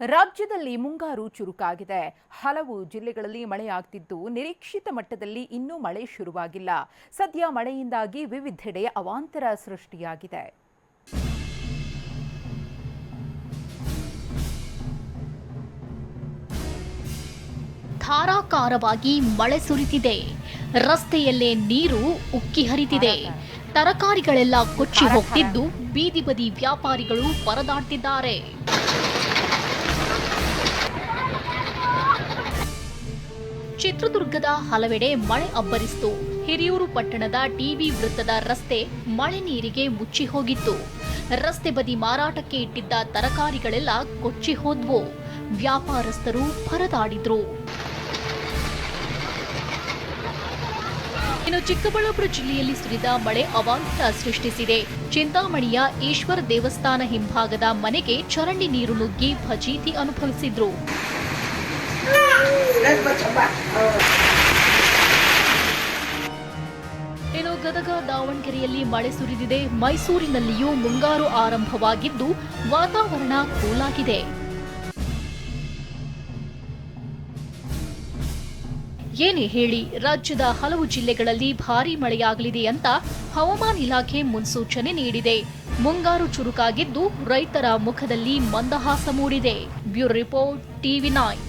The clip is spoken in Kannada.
ರಾಜ್ಯದಲ್ಲಿ ಮುಂಗಾರು ಚುರುಕಾಗಿದೆ. ಹಲವು ಜಿಲ್ಲೆಗಳಲ್ಲಿ ಮಳೆಯಾಗ್ತಿದ್ದು, ನಿರೀಕ್ಷಿತ ಮಟ್ಟದಲ್ಲಿ ಇನ್ನೂ ಮಳೆ ಶುರುವಾಗಿಲ್ಲ. ಸದ್ಯ ಮಳೆಯಿಂದಾಗಿ ವಿವಿಧೆಡೆ ಅವಾಂತರ ಸೃಷ್ಟಿಯಾಗಿದೆ. ಧಾರಾಕಾರವಾಗಿ ಮಳೆ ಸುರಿತಿದೆ. ರಸ್ತೆಯಲ್ಲೇ ನೀರು ಉಕ್ಕಿ ಹರಿತಿದೆ. ತರಕಾರಿಗಳೆಲ್ಲ ಕೊಚ್ಚಿ ಹೋಗ್ತಿದ್ದು, ಬೀದಿ ಬದಿ ವ್ಯಾಪಾರಿಗಳು ಪರದಾಡ್ತಿದ್ದಾರೆ. ಚಿತ್ರದುರ್ಗದ ಹಲವೆಡೆ ಮಳೆ ಅಬ್ಬರಿಸಿತು. ಹಿರಿಯೂರು ಪಟ್ಟಣದ ಟಿವಿ ವೃತ್ತದ ರಸ್ತೆ ಮಳೆ ನೀರಿಗೆ ಮುಚ್ಚಿ ಹೋಗಿತ್ತು. ರಸ್ತೆ ಬದಿ ಮಾರಾಟಕ್ಕೆ ಇಟ್ಟಿದ್ದ ತರಕಾರಿಗಳೆಲ್ಲ ಕೊಚ್ಚಿ ಹೋದ್ವು. ವ್ಯಾಪಾರಸ್ಥರು ಪರದಾಡಿದ್ರು. ಇನ್ನು ಚಿಕ್ಕಬಳ್ಳಾಪುರ ಜಿಲ್ಲೆಯಲ್ಲಿ ಸುರಿದ ಮಳೆ ಅವಾಂತರ ಸೃಷ್ಟಿಸಿದೆ. ಚಿಂತಾಮಣಿಯ ಈಶ್ವರ ದೇವಸ್ಥಾನ ಹಿಂಭಾಗದ ಮನೆಗೆ ಚರಂಡಿ ನೀರು ನುಗ್ಗಿ ಭಜೀತಿ ಅನುಭವಿಸಿದ್ರು. ಇನ್ನು ಗದಗ ದಾವಣಗೆರೆಯಲ್ಲಿ ಮಳೆ ಸುರಿದಿದೆ. ಮೈಸೂರಿನಲ್ಲಿಯೂ ಮುಂಗಾರು ಆರಂಭವಾಗಿದ್ದು ವಾತಾವರಣ ಕೂಲಾಗಿದೆ. ಏನೇ ಹೇಳಿ, ರಾಜ್ಯದ ಹಲವು ಜಿಲ್ಲೆಗಳಲ್ಲಿ ಭಾರೀ ಮಳೆಯಾಗಲಿದೆ ಅಂತ ಹವಾಮಾನ ಇಲಾಖೆ ಮುನ್ಸೂಚನೆ ನೀಡಿದೆ. ಮುಂಗಾರು ಚುರುಕಾಗಿದ್ದು ರೈತರ ಮುಖದಲ್ಲಿ ಮಂದಹಾಸ ಮೂಡಿದೆ. Bureau report TV nine.